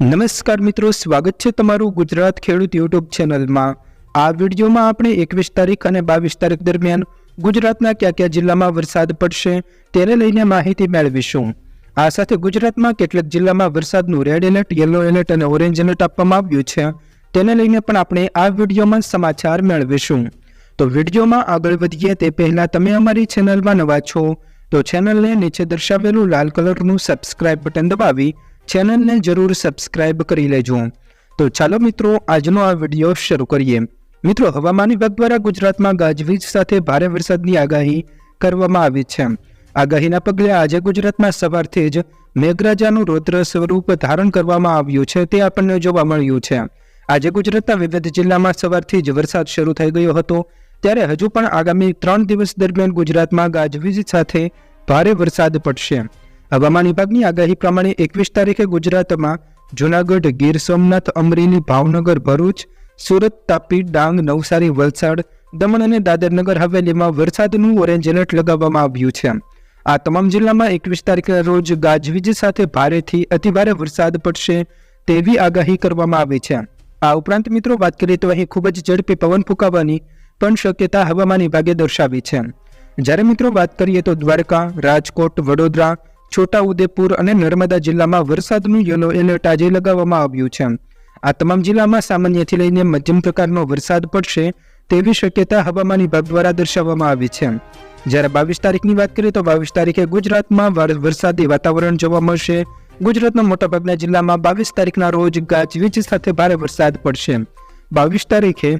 નમસ્કાર મિત્રો, સ્વાગત છે તમારું ગુજરાત ખેડૂત યુટ્યુબ ચેનલમાં. આ વિડીયોમાં આપણે એકવીસ તારીખ અને બાવીસ તારીખ દરમિયાન ગુજરાતના કયા કયા જિલ્લામાં વરસાદ પડશે તેને લઈને માહિતી મેળવીશું. આ સાથે ગુજરાતમાં કેટલાક જિલ્લામાં વરસાદનું રેડ એલર્ટ, યલો એલર્ટ અને ઓરેન્જ એલર્ટ આપવામાં આવ્યું છે. તેને લઈને પણ આપણે આ વિડીયોમાં સમાચાર મેળવીશું. તો વિડીયોમાં આગળ વધીએ તે પહેલાં તમે અમારી ચેનલમાં નવા છો તો ચેનલને નીચે દર્શાવેલું લાલ કલરનું સબસ્ક્રાઇબ બટન દબાવી ચેનલને જરૂર સબસ્ક્રાઇબ કરી લેજો. તો ચાલો મિત્રો, આજનો આ વીડિયો શરૂ કરીએ. મિત્રો, હવામાન વિભાગ દ્વારા ગુજરાતમાં ગાજવીજ સાથે ભારે વરસાદની આગાહી કરવામાં આવી છે. આગાહીના પગલે આજે ગુજરાતમાં સવારથી જ મેઘરાજાનું રૌદ્ર સ્વરૂપ ધારણ કરવામાં આવ્યું છે તે આપણને જોવા મળ્યું છે. આજે ગુજરાતના વિવિધ જિલ્લામાં સવારથી જ વરસાદ શરૂ થઈ ગયો હતો. ત્યારે હજુ પણ આગામી ત્રણ દિવસ દરમિયાન ગુજરાતમાં ગાજવીજ સાથે ભારે વરસાદ પડશે. હવામાન વિભાગની આગાહી પ્રમાણે એકવીસ તારીખે ગુજરાતમાં જૂનાગઢ, ગીર સોમનાથ, અમરેલી, ભાવનગર, ભરૂચ, સુરત, તાપી, ડાંગ, નવસારી, વલસાડ, દમણ અને દાદરનગર હવેલીમાં વરસાદનું ઓરેન્જ એલર્ટ લગાવવામાં આવ્યું છે. આ તમામ જિલ્લામાં એકવીસ તારીખે રોજ ગાજવીજ સાથે ભારેથી અતિભારે વરસાદ પડશે તેવી આગાહી કરવામાં આવી છે. આ ઉપરાંત મિત્રો વાત કરીએ તો અહીં ખૂબ જ ઝડપી પવન ફૂંકાવાની પણ શક્યતા હવામાન વિભાગે દર્શાવી છે. જ્યારે મિત્રો વાત કરીએ તો દ્વારકા, રાજકોટ, વડોદરા છોટાઉદેપુર અને નર્મદા જિલ્લામાં વરસાદનું યલો એલર્ટ આજે લગાવવામાં આવ્યું છે. આ તમામ જિલ્લામાં સામાન્યથી લઈને મધ્યમ પ્રકારનો વરસાદ પડશે તેવી શક્યતા હવામાન વિભાગ દ્વારા દર્શાવવામાં આવી છે. જ્યારે બાવીસ તારીખની વાત કરીએ તો બાવીસ તારીખે ગુજરાતમાં વરસાદી વાતાવરણ જોવા મળશે. ગુજરાતના મોટાભાગના જિલ્લામાં બાવીસ તારીખના રોજ ગાજવીજ સાથે ભારે વરસાદ પડશે. બાવીસ તારીખે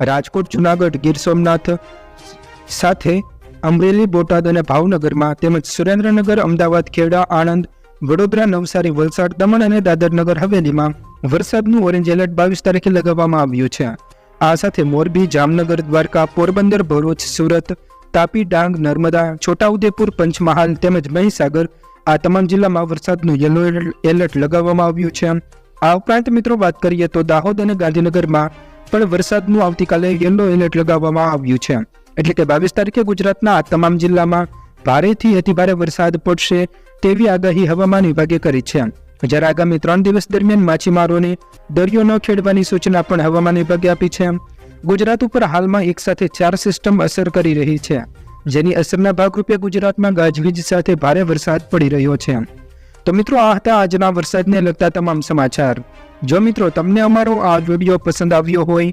રાજકોટ, જુનાગઢ, ગીર સોમનાથ સાથે અમરેલી, બોટાદ અને ભાવનગરમાં તેમજ સુરેન્દ્રનગર, અમદાવાદ, ખેડા, આણંદ, વડોદરા, નવસારી, વલસાડ, દમણ અને દાદરનગર હવેલીમાં વરસાદનું ઓરેન્જ એલર્ટ બાવીસ તારીખે લગાવવામાં આવ્યું છે. આ સાથે મોરબી, જામનગર, દ્વારકા, પોરબંદર, ભરૂચ, સુરત, તાપી, ડાંગ, નર્મદા, છોટાઉદેપુર, પંચમહાલ તેમજ મહીસાગર આ તમામ જિલ્લામાં વરસાદનું યલો એલર્ટ લગાવવામાં આવ્યું છે. આ ઉપરાંત મિત્રો વાત કરીએ તો દાહોદ અને ગાંધીનગરમાં પણ વરસાદનું આવતીકાલે યલો એલર્ટ લગાવવામાં આવ્યું છે. એટલે કે બાવીસ તારીખે ગુજરાતના તમામ જિલ્લામાં ભારેથી અતિભારે વરસાદ પડશે તેવી આગાહી હવામાન વિભાગે કરી છે. જ્યારે આગામી ત્રણ દિવસ દરમિયાન માછીમારોને દરિયો ન ખેડવાની સૂચના પણ હવામાન વિભાગે આપી છે. ગુજરાત ઉપર હાલમાં એક સાથે ચાર સિસ્ટમ અસર કરી રહી છે. જેની અસરના ભાગરૂપે ગુજરાતમાં ગાજવીજ સાથે ભારે વરસાદ પડી રહ્યો છે. તો મિત્રો, આ હતા આજના વરસાદને લગતા તમામ સમાચાર. જો મિત્રો, તમને અમારો આ વીડિયો પસંદ આવ્યો હોય